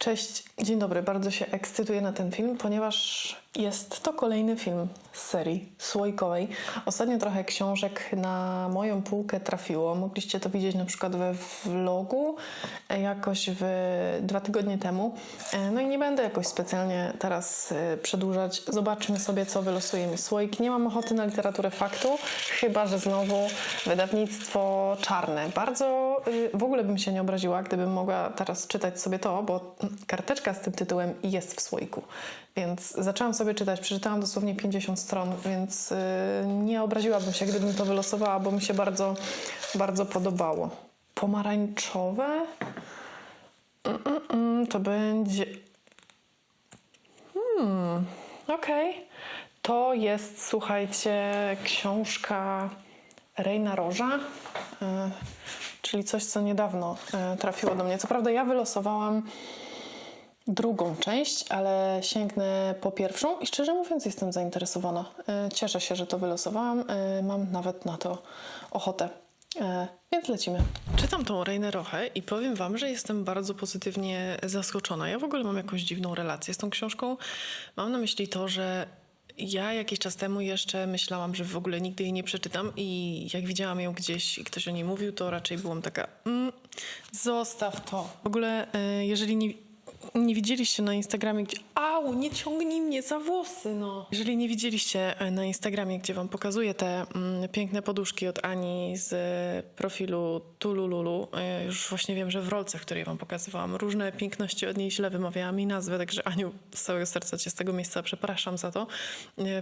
Cześć, dzień dobry. Bardzo się ekscytuję na ten film, ponieważ jest to kolejny film z serii słoikowej. Ostatnio trochę książek na moją półkę trafiło. Mogliście to widzieć na przykład we vlogu e, jakoś w dwa tygodnie temu. E, No i nie będę jakoś specjalnie teraz e, przedłużać. Zobaczmy sobie, co wylosuje mi słoik. Nie mam ochoty na literaturę faktu, chyba że znowu wydawnictwo czarne. Bardzo y, w ogóle bym się nie obraziła, gdybym mogła teraz czytać sobie to, bo karteczka z tym tytułem jest w słoiku. Więc zaczęłam sobie czytać, przeczytałam dosłownie 50 stron, więc y, nie obraziłabym się, gdybym to wylosowała, bo mi się bardzo, bardzo podobało. Pomarańczowe? To będzie. Hmm, okej. To jest, słuchajcie, książka Rejna Roża, y, czyli coś, co niedawno y, trafiło do mnie. Co prawda, ja wylosowałam drugą część, ale sięgnę po pierwszą i szczerze mówiąc jestem zainteresowana. Y, Cieszę się, że to wylosowałam. Y, Mam nawet na to ochotę. Y, Więc lecimy. Czytam tą Rejnę Rochę i powiem wam, że jestem bardzo pozytywnie zaskoczona. Ja w ogóle mam jakąś dziwną relację z tą książką. Mam na myśli to, że ja jakiś czas temu jeszcze myślałam, że w ogóle nigdy jej nie przeczytam i jak widziałam ją gdzieś i ktoś o niej mówił, to raczej byłam taka mm, zostaw to. W ogóle jeżeli nie, nie widzieliście na Instagramie, gdzie... Au, nie ciągnij mnie za włosy, no. Jeżeli nie widzieliście e, na Instagramie, gdzie wam pokazuję te mm, piękne poduszki od Ani z e, profilu Tulululu, e, już właśnie wiem, że w rolce, której wam pokazywałam, różne piękności od niej źle wymawiałam i nazwę, także Aniu, z całego serca cię z tego miejsca przepraszam za to.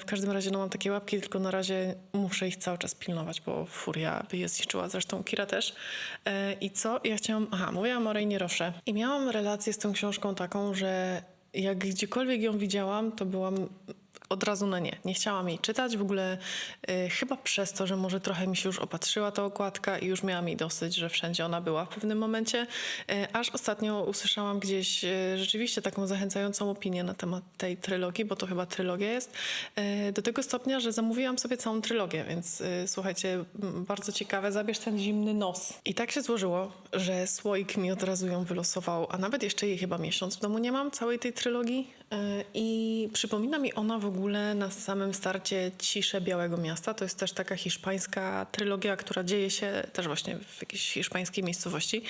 W każdym razie, no mam takie łapki, tylko na razie muszę ich cały czas pilnować, bo furia by je zniszczyła, zresztą Kira też. I co? Ja chciałam, aha, mówiłam o Rejnie Rosze i miałam relację z tą książką taką, że jak gdziekolwiek ją widziałam, to byłam od razu na nie. Nie chciałam jej czytać, w ogóle y, chyba przez to, że może trochę mi się już opatrzyła ta okładka i już miałam jej dosyć, że wszędzie ona była w pewnym momencie. Y, aż ostatnio usłyszałam gdzieś y, rzeczywiście taką zachęcającą opinię na temat tej trylogii, bo to chyba trylogia jest, y, do tego stopnia, że zamówiłam sobie całą trylogię, więc y, słuchajcie, bardzo ciekawe, zabierz ten zimny nos. I tak się złożyło, że słoik mi od razu ją wylosował, a nawet jeszcze jej chyba miesiąc w domu nie mam, całej tej trylogii. Y, I przypomina mi ona w ogóle na samym starcie Ciszę Białego Miasta. To jest też taka hiszpańska trylogia, która dzieje się też właśnie w jakiejś hiszpańskiej miejscowości.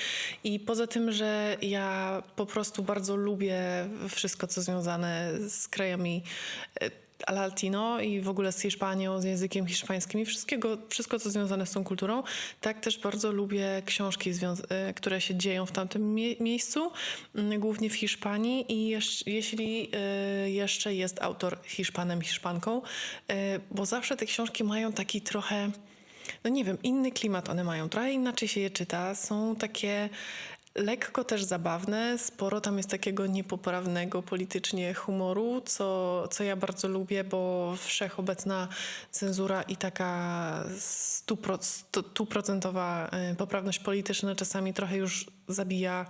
I poza tym, że ja po prostu bardzo lubię wszystko, co związane z krajami al latino i w ogóle z Hiszpanią, z językiem hiszpańskim i wszystkiego, wszystko, co związane z tą kulturą. Tak też bardzo lubię książki, e, które się dzieją w tamtym mie- miejscu, mm, głównie w Hiszpanii i jesz- jeśli e, jeszcze jest autor Hiszpanem, Hiszpanką, e, bo zawsze te książki mają taki trochę no nie wiem, inny klimat one mają, trochę inaczej się je czyta, są takie lekko też zabawne, sporo tam jest takiego niepoprawnego politycznie humoru, co, co ja bardzo lubię, bo wszechobecna cenzura i taka stupro- stu- stuprocentowa e, poprawność polityczna czasami trochę już zabija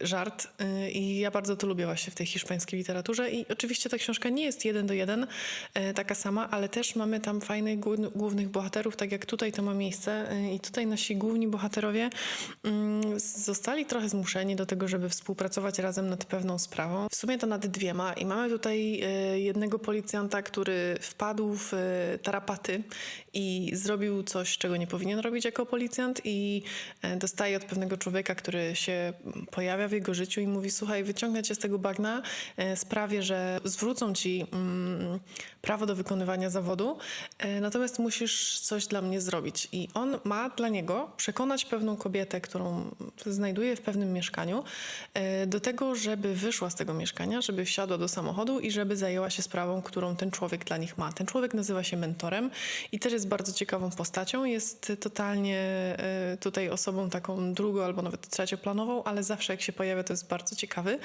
żart e, i ja bardzo to lubię właśnie w tej hiszpańskiej literaturze i oczywiście ta książka nie jest jeden do jeden e, taka sama, ale też mamy tam fajnych głó- głównych bohaterów, tak jak tutaj to ma miejsce e, i tutaj nasi główni bohaterowie mm, zostali trochę zmuszeni do tego, żeby współpracować razem nad pewną sprawą. W sumie to nad dwiema i mamy tutaj e, jednego policjanta, który wpadł w e, tarapaty i zrobił coś, czego nie powinien robić jako policjant i e, dostaje od pewnego człowieka, który się pojawia w jego życiu i mówi, słuchaj, wyciągnę cię z tego bagna, e, sprawię, że zwrócą ci mm, prawo do wykonywania zawodu, e, natomiast musisz coś dla mnie zrobić. I on ma dla niego przekonać pewną kobietę, którą znajduje w pewnym mieszkaniu, e, do tego, żeby wyszła z tego mieszkania, żeby wsiadła do samochodu i żeby zajęła się sprawą, którą ten człowiek dla nich ma. Ten człowiek nazywa się mentorem i też jest bardzo ciekawą postacią. Jest totalnie tutaj osobą taką drugą albo nawet trzecioplanową, ale zawsze jak się pojawia, to jest bardzo ciekawy.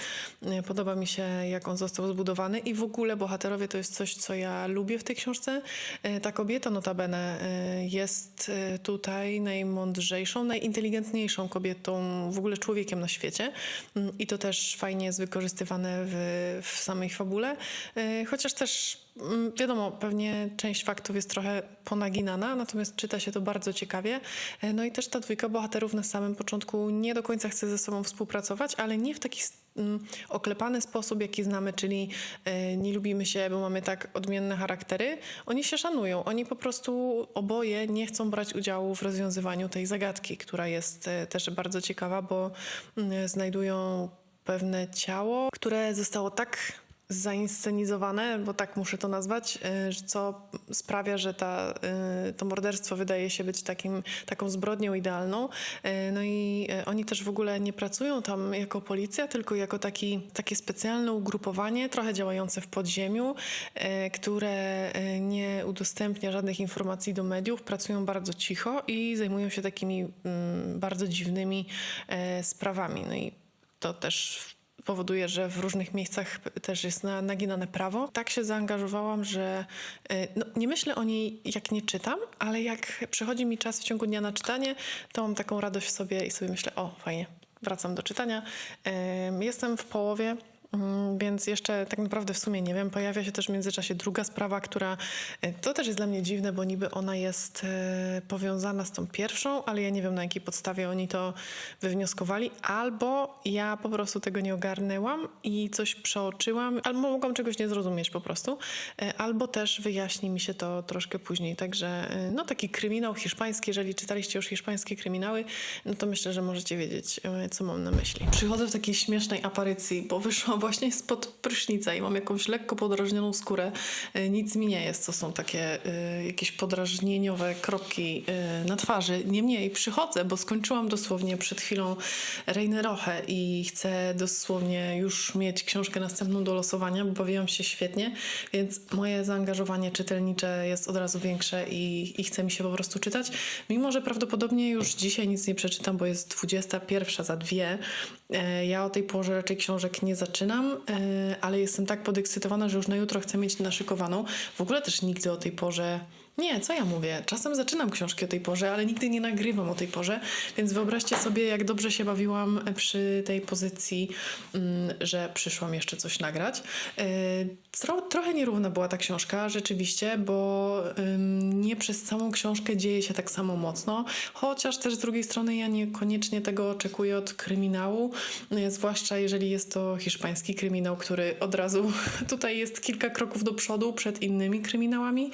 E, Podoba mi się, jak on został zbudowany i w ogóle bohaterowie to jest coś, co ja lubię w tej książce. E, Ta kobieta notabene e, jest tutaj najmądrzejszą, najinteligentniejszą kobietą, w ogóle człowiekiem na świecie Mm, i to też fajnie jest wykorzystywane w, w samej fabule, chociaż też wiadomo, pewnie część faktów jest trochę ponaginana, natomiast czyta się to bardzo ciekawie. E, No i też ta dwójka bohaterów na samym początku nie do końca chce ze sobą współpracować, ale nie w taki mm, oklepany sposób, jaki znamy, czyli e, nie lubimy się, bo mamy tak odmienne charaktery. Oni się szanują. Oni po prostu oboje nie chcą brać udziału w rozwiązywaniu tej zagadki, która jest e, też bardzo ciekawa, bo mm, znajdują pewne ciało, które zostało tak zainscenizowane, bo tak muszę to nazwać, y, co sprawia, że ta, y, to morderstwo wydaje się być takim, taką zbrodnią idealną. Y, No i oni też w ogóle nie pracują tam jako policja, tylko jako taki, takie specjalne ugrupowanie, trochę działające w podziemiu, które nie udostępnia żadnych informacji do mediów, pracują bardzo cicho i zajmują się takimi mm, bardzo dziwnymi sprawami. No i to też powoduje, że w różnych miejscach też jest na, naginane prawo. Tak się zaangażowałam, że y, no, nie myślę o niej jak nie czytam, ale jak przychodzi mi czas w ciągu dnia na czytanie, to mam taką radość w sobie i sobie myślę, o fajnie, wracam do czytania. Ym, Jestem w połowie. Mm, Więc jeszcze tak naprawdę w sumie nie wiem. Pojawia się też w międzyczasie druga sprawa, która y, to też jest dla mnie dziwne, bo niby ona jest y, powiązana z tą pierwszą, ale ja nie wiem na jakiej podstawie oni to wywnioskowali. Albo ja po prostu tego nie ogarnęłam i coś przeoczyłam, albo mogłam czegoś nie zrozumieć po prostu, y, albo też wyjaśni mi się to troszkę później. Także no taki kryminał hiszpański, jeżeli czytaliście już hiszpańskie kryminały, no to myślę, że możecie wiedzieć, co mam na myśli. Przychodzę w takiej śmiesznej aparycji, bo wyszłam właśnie spod prysznica i mam jakąś lekko podrażnioną skórę. Y, Nic mi nie jest, to są takie y, jakieś podrażnieniowe kropki y, na twarzy. Niemniej przychodzę, bo skończyłam dosłownie przed chwilą Reineroche i chcę dosłownie już mieć książkę następną do losowania, bo bawiłam się świetnie, więc moje zaangażowanie czytelnicze jest od razu większe i, i chce mi się po prostu czytać. Mimo, że prawdopodobnie już dzisiaj nic nie przeczytam, bo jest 21 za dwie. E, Ja o tej porze raczej książek nie zaczynam, e, ale jestem tak podekscytowana, że już na jutro chcę mieć naszykowaną. W ogóle też nigdy o tej porze. Nie, co ja mówię? Czasem zaczynam książki o tej porze, ale nigdy nie nagrywam o tej porze, więc wyobraźcie sobie, jak dobrze się bawiłam przy tej pozycji, mm, że przyszłam jeszcze coś nagrać. E, Tro, trochę nierówna była ta książka, rzeczywiście, bo nie przez całą książkę dzieje się tak samo mocno, chociaż też z drugiej strony ja niekoniecznie tego oczekuję od kryminału, e, zwłaszcza jeżeli jest to hiszpański kryminał, który od razu tutaj jest kilka kroków do przodu przed innymi kryminałami,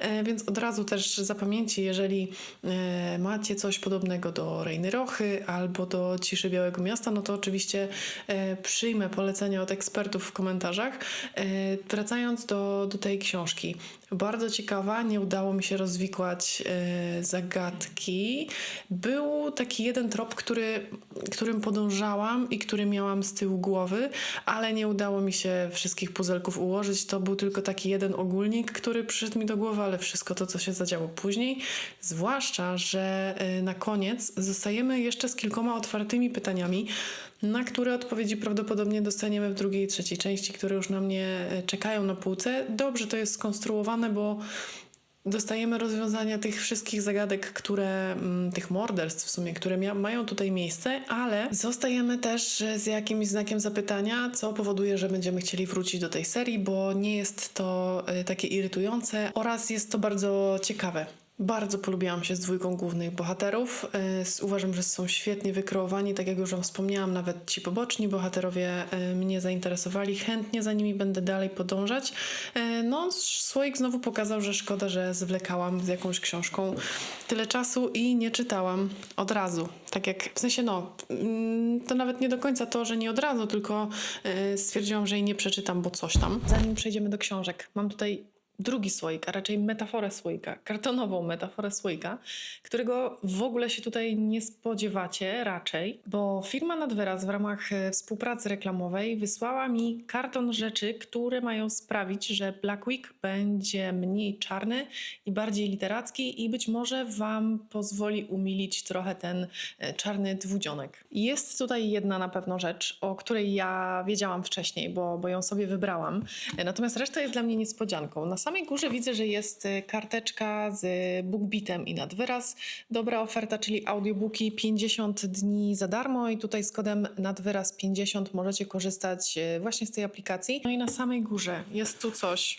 e, od razu też zapamięci, jeżeli e, macie coś podobnego do Rejny Rochy albo do Ciszy Białego Miasta, no to oczywiście e, przyjmę polecenia od ekspertów w komentarzach. E, wracając do, do tej książki. Bardzo ciekawa, nie udało mi się rozwikłać e, zagadki. Był taki jeden trop, który, którym podążałam i który miałam z tyłu głowy, ale nie udało mi się wszystkich puzelków ułożyć. To był tylko taki jeden ogólnik, który przyszedł mi do głowy, ale wszystko to, co się zadziało później. Zwłaszcza, że e, na koniec zostajemy jeszcze z kilkoma otwartymi pytaniami, na które odpowiedzi prawdopodobnie dostaniemy w drugiej i trzeciej części, które już na mnie e, czekają na półce. Dobrze to jest skonstruowane, bo dostajemy rozwiązania tych wszystkich zagadek, które, mm, tych morderstw w sumie, które mają tutaj miejsce, ale zostajemy też e, z jakimś znakiem zapytania, co powoduje, że będziemy chcieli wrócić do tej serii, bo nie jest to e, takie irytujące oraz jest to bardzo ciekawe. Bardzo polubiłam się z dwójką głównych bohaterów. S- Uważam, że są świetnie wykreowani. Tak jak już wam wspomniałam, nawet ci poboczni bohaterowie e, mnie zainteresowali. Chętnie za nimi będę dalej podążać. E, No, Słoik znowu pokazał, że szkoda, że zwlekałam z jakąś książką tyle czasu i nie czytałam od razu. Tak jak, w sensie no, mm, to nawet nie do końca to, że nie od razu, tylko stwierdziłam, że jej nie przeczytam, bo coś tam. Zanim przejdziemy do książek, mam tutaj drugi słoik, a raczej metaforę słoika, kartonową metaforę słoika, którego w ogóle się tutaj nie spodziewacie raczej, bo firma Nadwyraz w ramach e, współpracy reklamowej wysłała mi karton rzeczy, które mają sprawić, że Black Week będzie mniej czarny i bardziej literacki i być może Wam pozwoli umilić trochę ten e, czarny dwudzionek. Jest tutaj jedna na pewno rzecz, o której ja wiedziałam wcześniej, bo, bo ją sobie wybrałam. E, Natomiast reszta jest dla mnie niespodzianką. Na samej górze widzę, że jest e, karteczka z BookBeatem i nadwyraz. Dobra oferta, czyli audiobooki 50 dni za darmo i tutaj z kodem nadwyraz 50 możecie korzystać e, właśnie z tej aplikacji. No i na samej górze jest tu coś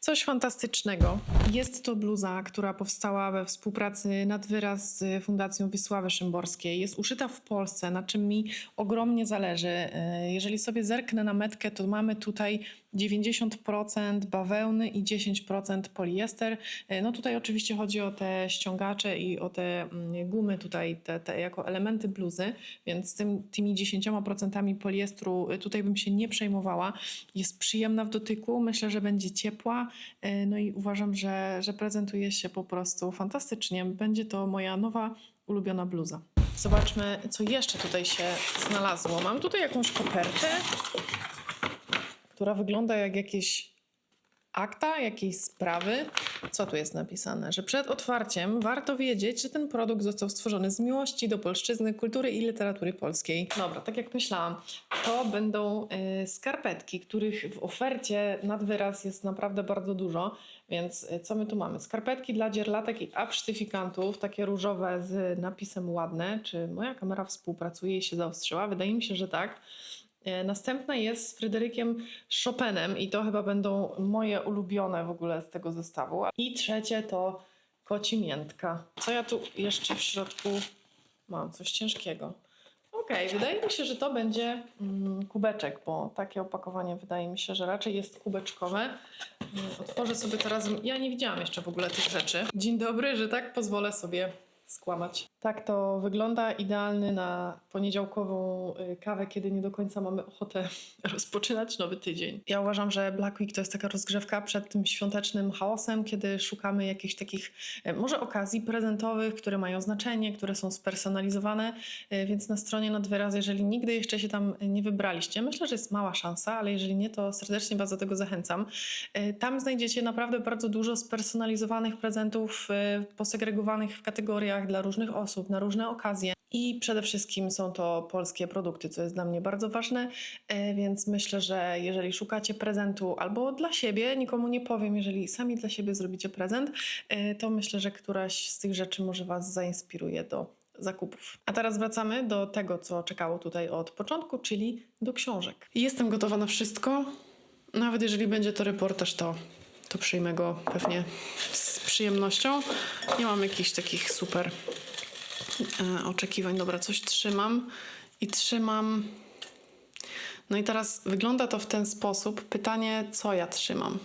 Coś fantastycznego. Jest to bluza, która powstała we współpracy nad wyraz z Fundacją Wisławy Szymborskiej. Jest uszyta w Polsce, na czym mi ogromnie zależy. Jeżeli sobie zerknę na metkę, to mamy tutaj 90% bawełny i 10% poliester. E, No tutaj oczywiście chodzi o te ściągacze i o te mm, gumy tutaj, te, te jako elementy bluzy, więc tym, tymi 10% poliestru y, tutaj bym się nie przejmowała. Jest przyjemna w dotyku, myślę, że będzie ciepła, e, no i uważam, że, że prezentuje się po prostu fantastycznie. Będzie to moja nowa ulubiona bluza. Zobaczmy, co jeszcze tutaj się znalazło. Mam tutaj jakąś kopertę, która wygląda jak jakieś akta, jakiejś sprawy. Co tu jest napisane? Że przed otwarciem warto wiedzieć, że ten produkt został stworzony z miłości do polszczyzny, kultury i literatury polskiej. Dobra, tak jak myślałam, to będą y, skarpetki, których w ofercie nad wyraz jest naprawdę bardzo dużo. Więc y, co my tu mamy? Skarpetki dla dzierlatek i absztyfikantów, takie różowe z napisem ładne. Czy moja kamera współpracuje i się zaostrzyła? Wydaje mi się, że tak. E, Następna jest z Fryderykiem Chopinem i to chyba będą moje ulubione w ogóle z tego zestawu. I trzecie to koci miętka. Co ja tu jeszcze w środku mam? Coś ciężkiego. Okej, wydaje mi się, że to będzie mm, kubeczek, bo takie opakowanie wydaje mi się, że raczej jest kubeczkowe. Mm, Otworzę sobie teraz. Ja nie widziałam jeszcze w ogóle tych rzeczy. Dzień dobry, że tak pozwolę sobie skłamać. Tak to wygląda. Idealny na poniedziałkową y, kawę, kiedy nie do końca mamy ochotę rozpoczynać nowy tydzień. Ja uważam, że Black Week to jest taka rozgrzewka przed tym świątecznym chaosem, kiedy szukamy jakichś takich e, może okazji prezentowych, które mają znaczenie, które są spersonalizowane, e, więc na stronie Nadwyraz, jeżeli nigdy jeszcze się tam nie wybraliście, myślę, że jest mała szansa, ale jeżeli nie, to serdecznie Was do tego zachęcam. E, Tam znajdziecie naprawdę bardzo dużo spersonalizowanych prezentów, posegregowanych w kategoriach dla różnych osób, na różne okazje. I przede wszystkim są to polskie produkty, co jest dla mnie bardzo ważne, e, więc myślę, że jeżeli szukacie prezentu albo dla siebie, nikomu nie powiem, jeżeli sami dla siebie zrobicie prezent, e, to myślę, że któraś z tych rzeczy może Was zainspiruje do zakupów. A teraz wracamy do tego, co czekało tutaj od początku, czyli do książek. Jestem gotowa na wszystko. Nawet jeżeli będzie to reportaż, to, to przyjmę go pewnie z przyjemnością. Nie mam jakichś takich super e, oczekiwań. Dobra, coś trzymam i trzymam. No i teraz wygląda to w ten sposób. Pytanie, co ja trzymam?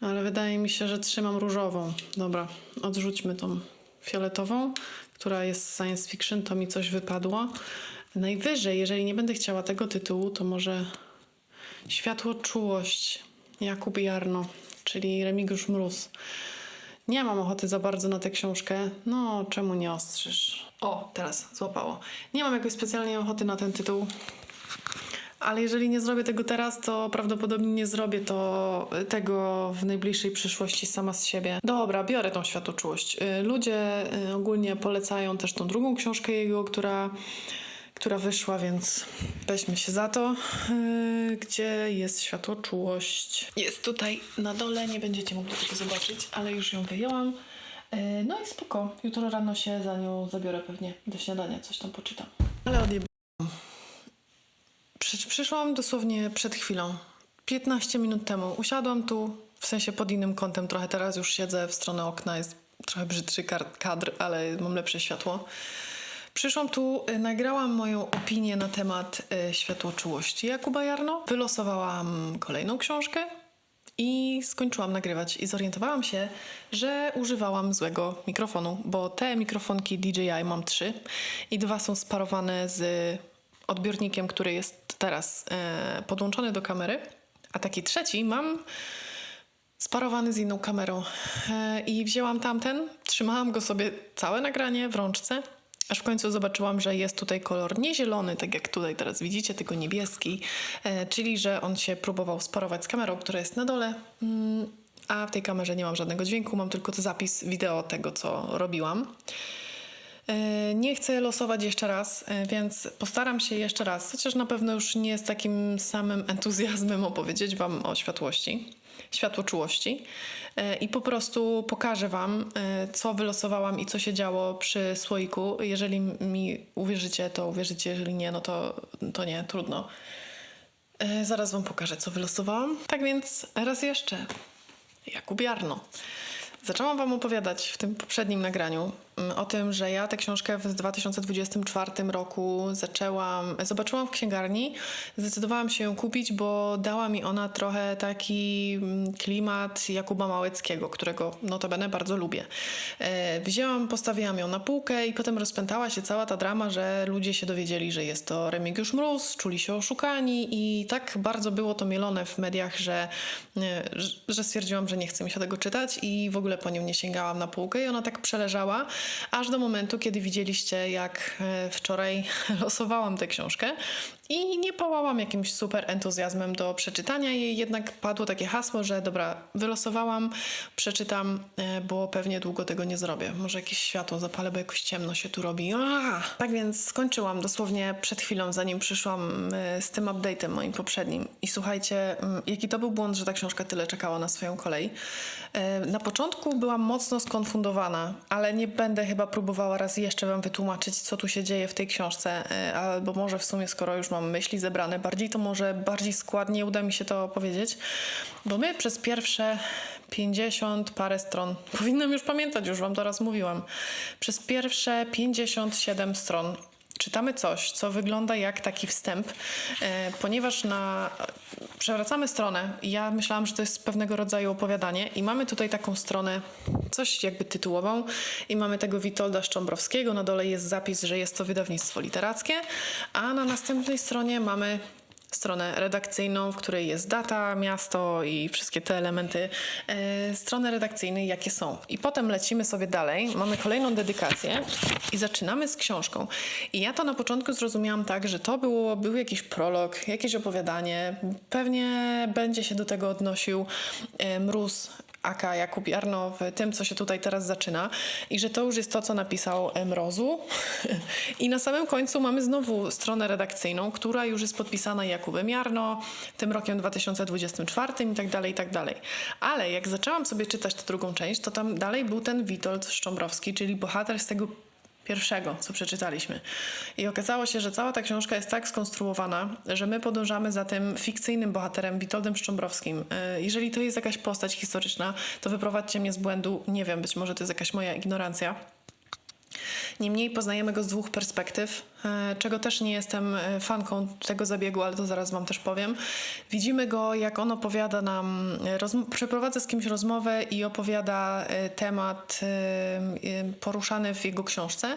Ale wydaje mi się, że trzymam różową. Dobra, odrzućmy tą fioletową, która jest science fiction, to mi coś wypadło. Najwyżej, jeżeli nie będę chciała tego tytułu, to może Światło czułość Jakub Jarno, czyli Remigiusz Mróz. Nie mam ochoty za bardzo na tę książkę. No, czemu nie ostrzysz? O, teraz złapało. Nie mam jakoś specjalnie ochoty na ten tytuł. Ale jeżeli nie zrobię tego teraz, to prawdopodobnie nie zrobię to tego w najbliższej przyszłości sama z siebie. Dobra, biorę tą światoczułość. Y, Ludzie y, ogólnie polecają też tą drugą książkę jego, która, która wyszła, więc weźmy się za to. Y, Gdzie jest światłoczułość? Jest tutaj na dole, nie będziecie mogli tego zobaczyć, ale już ją wyjęłam. Y, No i spoko. Jutro rano się za nią zabiorę pewnie do śniadania, coś tam poczytam. Ale odjeb... Przy, przyszłam dosłownie przed chwilą. 15 minut temu. Usiadłam tu, w sensie pod innym kątem trochę. Teraz już siedzę w stronę okna, jest trochę brzydszy kadr, ale mam lepsze światło. Przyszłam tu, y, nagrałam moją opinię na temat y, światłoczułości Jakuba Jarno. Wylosowałam kolejną książkę i skończyłam nagrywać. I zorientowałam się, że używałam złego mikrofonu, bo te mikrofonki DJI mam trzy i dwa są sparowane z odbiornikiem, który jest teraz e, podłączony do kamery, a taki trzeci mam sparowany z inną kamerą. I wzięłam tamten, trzymałam go sobie całe nagranie w rączce, aż w końcu zobaczyłam, że jest tutaj kolor nie zielony, tak jak tutaj teraz widzicie, tylko niebieski, e, czyli że on się próbował sparować z kamerą, która jest na dole. Mm, A w tej kamerze nie mam żadnego dźwięku, mam tylko zapis wideo tego, co robiłam. E, Nie chcę losować jeszcze raz, e, więc postaram się jeszcze raz, chociaż na pewno już nie z takim samym entuzjazmem opowiedzieć Wam o światłości, światłoczułości E, i po prostu pokażę Wam, e, co wylosowałam i co się działo przy słoiku. Jeżeli mi uwierzycie, to uwierzycie, jeżeli nie, no to, to nie, trudno. E, zaraz Wam pokażę, co wylosowałam. Tak więc raz jeszcze, Jakub Jarno. Zaczęłam Wam opowiadać w tym poprzednim nagraniu o tym, że ja tę książkę w 2024 roku zaczęłam, zobaczyłam w księgarni, zdecydowałam się ją kupić, bo dała mi ona trochę taki mm, klimat Jakuba Małeckiego, którego notabene bardzo lubię. E, Wzięłam, postawiłam ją na półkę i potem rozpętała się cała ta drama, że ludzie się dowiedzieli, że jest to Remigiusz Mróz, czuli się oszukani i tak bardzo było to mielone w mediach, że, e, że stwierdziłam, że nie chce mi się tego czytać i w ogóle po nią nie sięgałam na półkę i ona tak przeleżała, aż do momentu, kiedy widzieliście, jak e, wczoraj losowałam tę książkę i nie pałałam jakimś super entuzjazmem do przeczytania jej, jednak padło takie hasło, że dobra, wylosowałam, przeczytam, e, bo pewnie długo tego nie zrobię. Może jakieś światło zapalę, bo jakoś ciemno się tu robi. Aaa! Tak więc skończyłam dosłownie przed chwilą, zanim przyszłam e, z tym update'em moim poprzednim. I słuchajcie, mm, jaki to był błąd, że ta książka tyle czekała na swoją kolej. E, Na początku byłam mocno skonfundowana, ale nie będę chyba próbowała raz jeszcze wam wytłumaczyć, co tu się dzieje w tej książce, albo może w sumie, skoro już mam myśli zebrane bardziej, to może bardziej składnie uda mi się to opowiedzieć, bo my przez pierwsze 50 parę stron, powinnam już pamiętać, już wam to raz mówiłam, przez pierwsze 57 stron czytamy coś, co wygląda jak taki wstęp, e, ponieważ na, przewracamy stronę ja myślałam, że to jest pewnego rodzaju opowiadanie i mamy tutaj taką stronę, coś jakby tytułową i mamy tego Witolda Szczombrowskiego, na dole jest zapis, że jest to wydawnictwo literackie, a na następnej stronie mamy stronę redakcyjną, w której jest data, miasto i wszystkie te elementy e, strony redakcyjnej, jakie są. I potem lecimy sobie dalej, mamy kolejną dedykację i zaczynamy z książką. I ja to na początku zrozumiałam tak, że to było, był jakiś prolog, jakieś opowiadanie, pewnie będzie się do tego odnosił e, Mróz Aka Jakub Jarno w tym, co się tutaj teraz zaczyna i że to już jest to, co napisał Mrozu. I na samym końcu mamy znowu stronę redakcyjną, która już jest podpisana Jakubem Jarno, tym rokiem 2024 i tak dalej, i tak dalej. Ale jak zaczęłam sobie czytać tę drugą część, to tam dalej był ten Witold Szczombrowski, czyli bohater z tego pierwszego, co przeczytaliśmy. I okazało się, że cała ta książka jest tak skonstruowana, że my podążamy za tym fikcyjnym bohaterem Witoldem Szczombrowskim. E, Jeżeli to jest jakaś postać historyczna, to wyprowadźcie mnie z błędu. Nie wiem, być może to jest jakaś moja ignorancja. Niemniej poznajemy go z dwóch perspektyw, e, czego też nie jestem e, fanką tego zabiegu, ale to zaraz Wam też powiem. Widzimy go, jak on opowiada nam, e, przeprowadza z kimś rozmowę i opowiada temat poruszany w jego książce,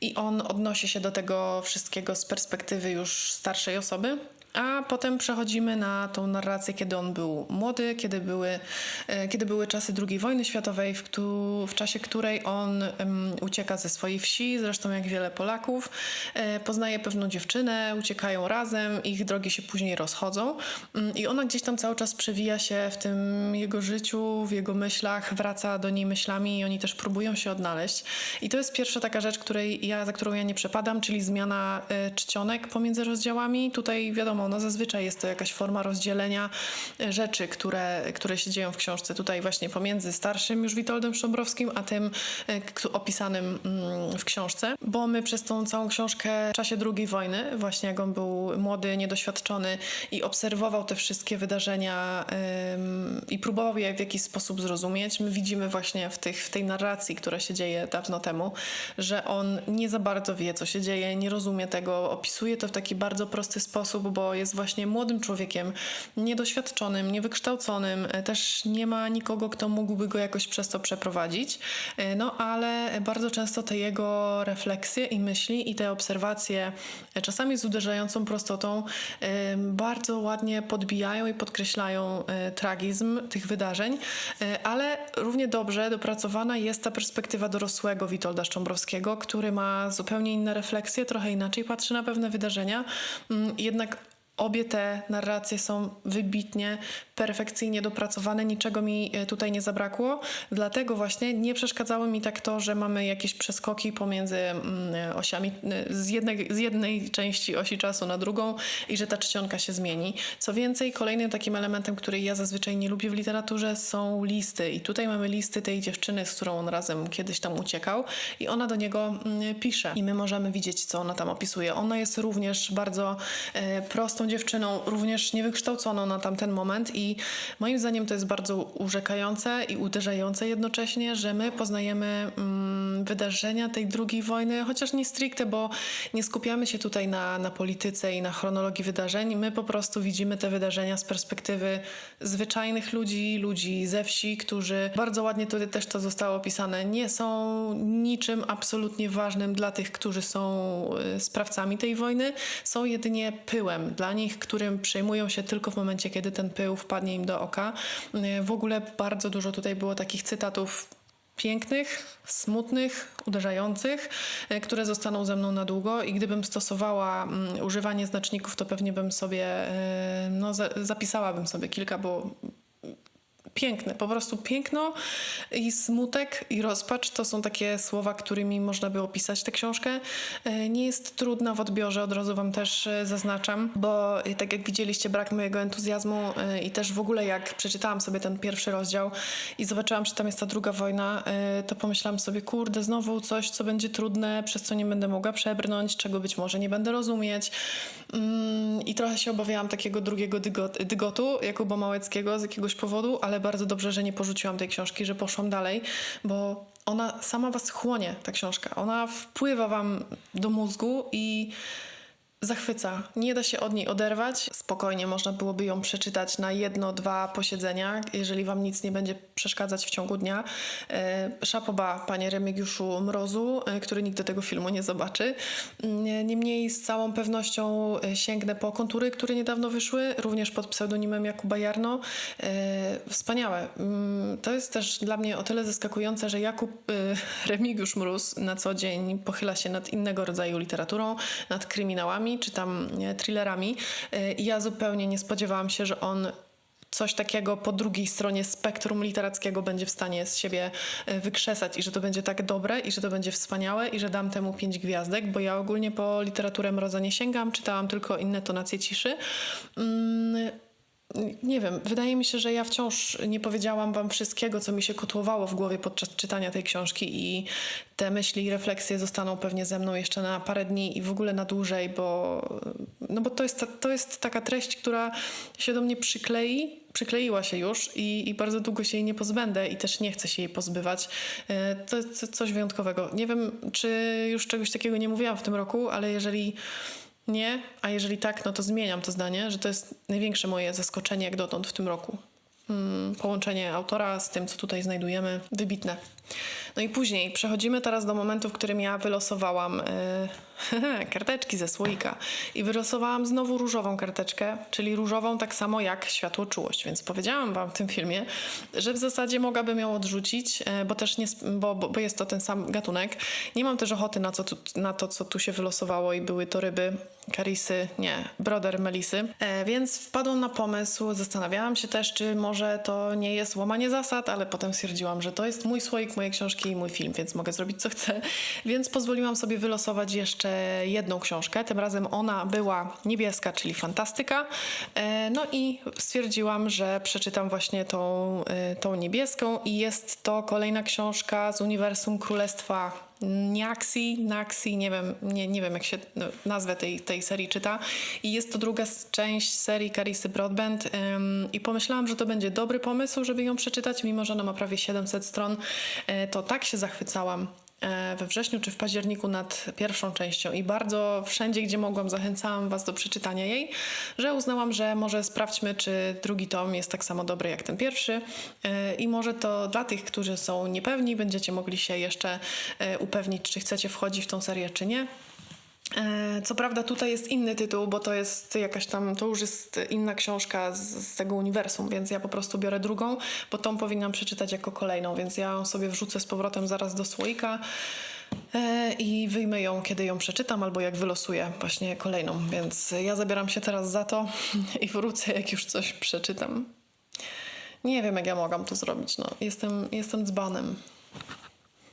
i on odnosi się do tego wszystkiego z perspektywy już starszej osoby. A potem przechodzimy na tą narrację, kiedy on był młody, kiedy były, e, kiedy były czasy II wojny światowej, w, któ- w czasie której on em, ucieka ze swojej wsi, zresztą jak wiele Polaków. E, poznaje pewną dziewczynę, uciekają razem, ich drogi się później rozchodzą. Mm, I ona gdzieś tam cały czas przewija się w tym jego życiu, w jego myślach, wraca do niej myślami i oni też próbują się odnaleźć. I to jest pierwsza taka rzecz, której ja, za którą ja nie przepadam, czyli zmiana e, czcionek pomiędzy rozdziałami. Tutaj wiadomo, no zazwyczaj jest to jakaś forma rozdzielenia e, rzeczy, które, które się dzieją w książce. Tutaj właśnie pomiędzy starszym już Witoldem Sztombrowskim, a tym e, opisanym mm, w książce. Bo my przez tą całą książkę w czasie II wojny, właśnie jak on był młody, niedoświadczony i obserwował te wszystkie wydarzenia i próbował je w jakiś sposób zrozumieć, my widzimy właśnie w, tych, w tej narracji, która się dzieje dawno temu, że on nie za bardzo wie, co się dzieje, nie rozumie tego, opisuje to w taki bardzo prosty sposób, bo jest właśnie młodym człowiekiem, niedoświadczonym, niewykształconym, e, też nie ma nikogo, kto mógłby go jakoś przez to przeprowadzić, E, no ale bardzo często te jego refleksje i myśli i te obserwacje, e, czasami z uderzającą prostotą, bardzo ładnie podbijają i podkreślają tragizm tych wydarzeń, ale równie dobrze dopracowana jest ta perspektywa dorosłego Witolda Szczombrowskiego, który ma zupełnie inne refleksje, trochę inaczej patrzy na pewne wydarzenia, mm, jednak Obie te narracje są wybitnie, perfekcyjnie dopracowane, niczego mi e, tutaj nie zabrakło. Dlatego właśnie nie przeszkadzało mi tak to, że mamy jakieś przeskoki pomiędzy mm, osiami, e, z jednej, z jednej części osi czasu na drugą i że ta czcionka się zmieni. Co więcej, kolejnym takim elementem, który ja zazwyczaj nie lubię w literaturze, są listy. I tutaj mamy listy tej dziewczyny, z którą on razem kiedyś tam uciekał, i ona do niego mm, pisze. I my możemy widzieć, co ona tam opisuje. Ona jest również bardzo e, prostą dziewczyną, również niewykształconą na tamten moment i moim zdaniem to jest bardzo urzekające i uderzające jednocześnie, że my poznajemy mm, wydarzenia tej drugiej wojny, chociaż nie stricte, bo nie skupiamy się tutaj na, na polityce i na chronologii wydarzeń. My po prostu widzimy te wydarzenia z perspektywy zwyczajnych ludzi, ludzi ze wsi, którzy bardzo ładnie tutaj też to zostało opisane, nie są niczym absolutnie ważnym dla tych, którzy są y, sprawcami tej wojny, są jedynie pyłem dla nich, którym przejmują się tylko w momencie, kiedy ten pył wpadnie im do oka. Y, W ogóle bardzo dużo tutaj było takich cytatów pięknych, smutnych, uderzających, e, które zostaną ze mną na długo i gdybym stosowała mm, używanie znaczników, to pewnie bym sobie, e, no za, zapisałabym sobie kilka, bo piękne, po prostu piękno i smutek i rozpacz to są takie słowa, którymi można by opisać tę książkę. E, Nie jest trudna w odbiorze, od razu wam też e, zaznaczam, bo e, tak jak widzieliście brak mojego entuzjazmu i też w ogóle jak przeczytałam sobie ten pierwszy rozdział i zobaczyłam, że tam jest ta druga wojna, to pomyślałam sobie, kurde, znowu coś, co będzie trudne, przez co nie będę mogła przebrnąć, czego być może nie będę rozumieć. Mm, I trochę się obawiałam takiego drugiego dygot, dygotu Jakuba Małeckiego z jakiegoś powodu, ale bardzo dobrze, że nie porzuciłam tej książki, że poszłam dalej, bo ona sama was chłonie, ta książka. Ona wpływa wam do mózgu i zachwyca. Nie da się od niej oderwać. Spokojnie można byłoby ją przeczytać na jedno, dwa posiedzenia, jeżeli wam nic nie będzie przeszkadzać w ciągu dnia. E, Szapoba, panie Remigiuszu Mrozu, e, który nigdy tego filmu nie zobaczy. Mm, Niemniej z całą pewnością e, sięgnę po kontury, które niedawno wyszły, również pod pseudonimem Jakuba Jarno. E, Wspaniałe. Mm, To jest też dla mnie o tyle zaskakujące, że Jakub e, Remigiusz Mróz na co dzień pochyla się nad innego rodzaju literaturą, nad kryminałami czy tam thrillerami. E, I ja zupełnie nie spodziewałam się, że on coś takiego po drugiej stronie spektrum literackiego będzie w stanie z siebie e, wykrzesać i że to będzie tak dobre i że to będzie wspaniałe i że dam temu pięć gwiazdek, bo ja ogólnie po literaturę Mroza nie sięgam, czytałam tylko inne tonacje ciszy. Mm, nie wiem, wydaje mi się, że ja wciąż nie powiedziałam wam wszystkiego, co mi się kotłowało w głowie podczas czytania tej książki i te myśli i refleksje zostaną pewnie ze mną jeszcze na parę dni i w ogóle na dłużej, bo, no bo to, jest to jest taka treść, która się do mnie przyklei, przykleiła się już i, i bardzo długo się jej nie pozbędę i też nie chcę się jej pozbywać. E, To jest coś wyjątkowego. Nie wiem, czy już czegoś takiego nie mówiłam w tym roku, ale jeżeli nie, a jeżeli tak, no to zmieniam to zdanie, że to jest największe moje zaskoczenie jak dotąd w tym roku. Mm, połączenie autora z tym, co tutaj znajdujemy, wybitne. No i później przechodzimy teraz do momentu, w którym ja wylosowałam e, karteczki ze słoika i wylosowałam znowu różową karteczkę, czyli różową tak samo jak światło czułość, więc powiedziałam wam w tym filmie, że w zasadzie mogłabym ją odrzucić, e, bo też nie, bo, bo jest to ten sam gatunek. Nie mam też ochoty na, co tu, na to, co tu się wylosowało i były to ryby Karisy, nie, Broder Melisy. E, więc wpadłam na pomysł, zastanawiałam się też, czy może to nie jest łamanie zasad, ale potem stwierdziłam, że to jest mój słoik, moje książki i mój film, więc mogę zrobić co chcę. Więc pozwoliłam sobie wylosować jeszcze jedną książkę. Tym razem ona była niebieska, czyli fantastyka. E, no i stwierdziłam, że przeczytam właśnie tą, e, tą niebieską i jest to kolejna książka z uniwersum Królestwa Niaxi, Naxi, nie wiem, nie, nie wiem jak się no, nazwę tej, tej serii czyta. I jest to druga część serii Carisy Broadbent ym, i pomyślałam, że to będzie dobry pomysł, żeby ją przeczytać, mimo że ona ma prawie 700 stron. E, to tak się zachwycałam we wrześniu czy w październiku nad pierwszą częścią i bardzo wszędzie, gdzie mogłam, zachęcałam Was do przeczytania jej, że uznałam, że może sprawdźmy, czy drugi tom jest tak samo dobry jak ten pierwszy E, i może to dla tych, którzy są niepewni, będziecie mogli się jeszcze e, upewnić, czy chcecie wchodzić w tą serię, czy nie. E, Co prawda tutaj jest inny tytuł, bo to jest jakaś tam, to już jest inna książka z, z tego uniwersum, więc ja po prostu biorę drugą, bo tą powinnam przeczytać jako kolejną, więc ja ją sobie wrzucę z powrotem zaraz do słoika e, i wyjmę ją, kiedy ją przeczytam, albo jak wylosuję właśnie kolejną, więc ja zabieram się teraz za to i wrócę, jak już coś przeczytam. Nie wiem, jak ja mogłam to zrobić, no. Jestem, jestem dzbanem.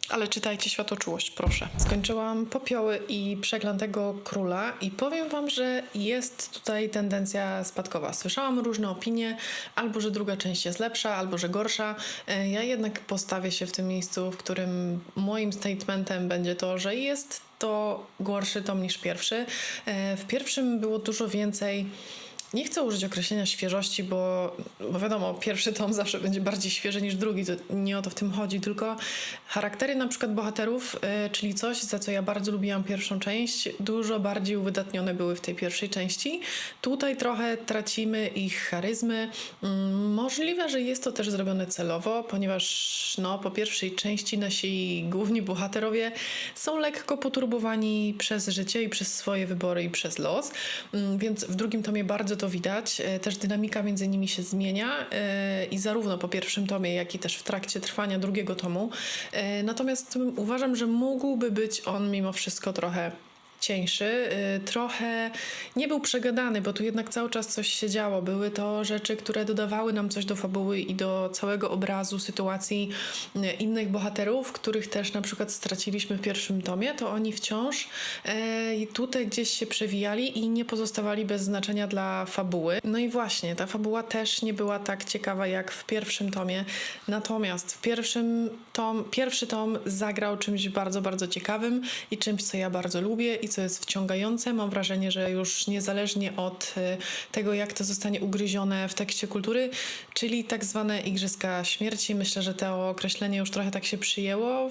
Ale czytajcie Światoczułość, proszę. Skończyłam Popioły i Przeklętego Króla i powiem wam, że jest tutaj tendencja spadkowa. Słyszałam różne opinie, albo że druga część jest lepsza, albo że gorsza. E, Ja jednak postawię się w tym miejscu, w którym moim statementem będzie to, że jest to gorszy tom niż pierwszy. E, W pierwszym było dużo więcej nie chcę użyć określenia świeżości, bo, bo wiadomo, pierwszy tom zawsze będzie bardziej świeży niż drugi, to nie o to w tym chodzi, tylko charaktery na przykład bohaterów, y, czyli coś, za co ja bardzo lubiłam pierwszą część, dużo bardziej uwydatnione były w tej pierwszej części. Tutaj trochę tracimy ich charyzmy. Mm, Możliwe, że jest to też zrobione celowo, ponieważ no, po pierwszej części nasi główni bohaterowie są lekko poturbowani przez życie i przez swoje wybory i przez los, Mm, więc w drugim tomie bardzo to widać. E, Też dynamika między nimi się zmienia e, i zarówno po pierwszym tomie, jak i też w trakcie trwania drugiego tomu. E, Natomiast uważam, że mógłby być on mimo wszystko trochę cieńszy, y, trochę nie był przegadany, bo tu jednak cały czas coś się działo. Były to rzeczy, które dodawały nam coś do fabuły i do całego obrazu sytuacji y, innych bohaterów, których też na przykład straciliśmy w pierwszym tomie, to oni wciąż i tutaj gdzieś się przewijali i nie pozostawali bez znaczenia dla fabuły. No i właśnie, ta fabuła też nie była tak ciekawa jak w pierwszym tomie. Natomiast w pierwszym tom, pierwszy tom zagrał czymś bardzo, bardzo ciekawym i czymś, co ja bardzo lubię i co jest wciągające. Mam wrażenie, że już niezależnie od y, tego, jak to zostanie ugryzione w tekście kultury, czyli tak zwane Igrzyska Śmierci. Myślę, że to określenie już trochę tak się przyjęło,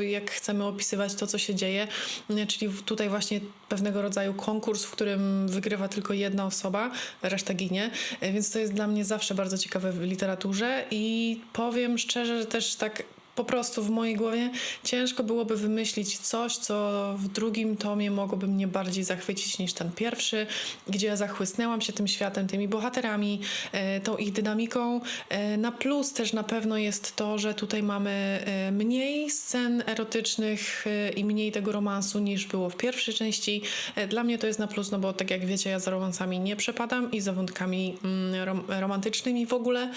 jak chcemy opisywać to, co się dzieje. Y, Czyli tutaj właśnie pewnego rodzaju konkurs, w którym wygrywa tylko jedna osoba, reszta ginie. Y, Więc to jest dla mnie zawsze bardzo ciekawe w literaturze i powiem szczerze, że też tak po prostu w mojej głowie ciężko byłoby wymyślić coś, co w drugim tomie mogłoby mnie bardziej zachwycić niż ten pierwszy, gdzie ja zachłysnęłam się tym światem, tymi bohaterami, e, tą ich dynamiką. E, na plus też na pewno jest to, że tutaj mamy e, mniej scen erotycznych i mniej tego romansu niż było w pierwszej części. Dla mnie to jest na plus, no bo tak jak wiecie, ja za romansami nie przepadam i za wątkami mm, rom romantycznymi w ogóle,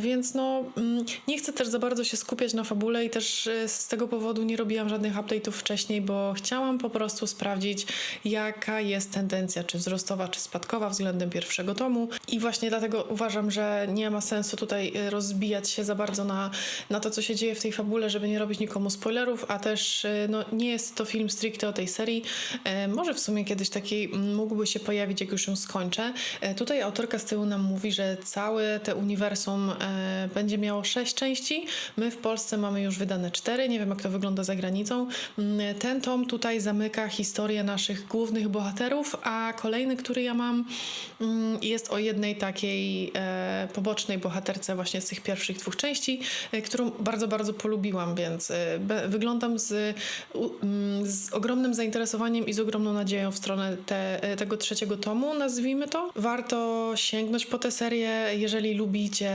więc no mm, nie chcę też za bardzo się skupiać na fabule i też e, z tego powodu nie robiłam żadnych update'ów wcześniej, bo chciałam po prostu sprawdzić, jaka jest tendencja, czy wzrostowa, czy spadkowa względem pierwszego tomu i właśnie dlatego uważam, że nie ma sensu tutaj e, rozbijać się za bardzo na, na to, co się dzieje w tej fabule, żeby nie robić nikomu spoilerów, a też e, no, nie jest to film stricte o tej serii. E, Może w sumie kiedyś taki mógłby się pojawić, jak już ją skończę. E, Tutaj autorka z tyłu nam mówi, że całe te uniwersum e, będzie miało sześć części. My w Polsce mamy już wydane cztery. Nie wiem, jak to wygląda za granicą. Mm, Ten tom tutaj zamyka historię naszych głównych bohaterów, a kolejny, który ja mam, mm, jest o jednej takiej e, pobocznej bohaterce właśnie z tych pierwszych dwóch części, e, którą bardzo, bardzo polubiłam, więc e, wyglądam z, mm, z ogromnym zainteresowaniem i z ogromną nadzieją w stronę te, tego trzeciego tomu, nazwijmy to. Warto sięgnąć po tę serię, jeżeli lubicie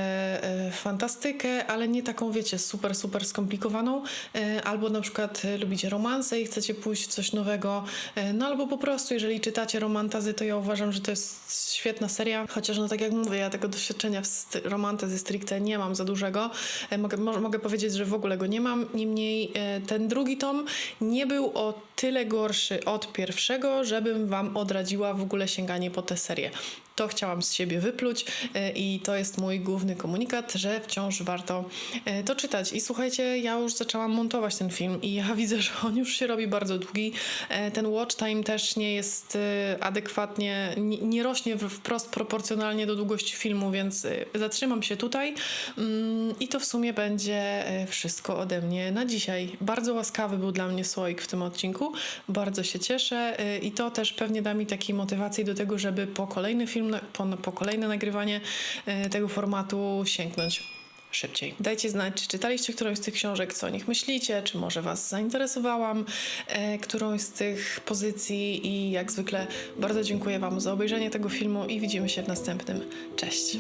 fantastykę, ale nie taką, wiecie, super, super skomplikowaną, e, albo na przykład e, lubicie romanse i chcecie pójść coś nowego, e, no albo po prostu, jeżeli czytacie romantazy, to ja uważam, że to jest świetna seria, chociaż no tak jak mówię, ja tego doświadczenia w st- romantazy stricte nie mam za dużego. Mogę, mo- mogę powiedzieć, że w ogóle go nie mam, niemniej ten drugi tom nie był o tyle gorszy od pierwszego, żebym wam odradziła w ogóle sięganie po tę serię. To chciałam z siebie wypluć e, i to jest mój główny komunikat, że wciąż warto e, to czytać. I słuchajcie, ja już zaczęłam montować ten film i ja widzę, że on już się robi bardzo długi. E, Ten watch time też nie jest adekwatnie, nie, nie rośnie wprost proporcjonalnie do długości filmu, więc zatrzymam się tutaj. Mm, I to w sumie będzie wszystko ode mnie na dzisiaj. Bardzo łaskawy był dla mnie słoik w tym odcinku. Bardzo się cieszę i to też pewnie da mi takiej motywacji do tego, żeby po kolejny film, po, po kolejne nagrywanie e, tego formatu sięgnąć szybciej. Dajcie znać, czy czytaliście którąś z tych książek, co o nich myślicie, czy może Was zainteresowałam e, którąś z tych pozycji i jak zwykle bardzo dziękuję Wam za obejrzenie tego filmu i widzimy się w następnym. Cześć!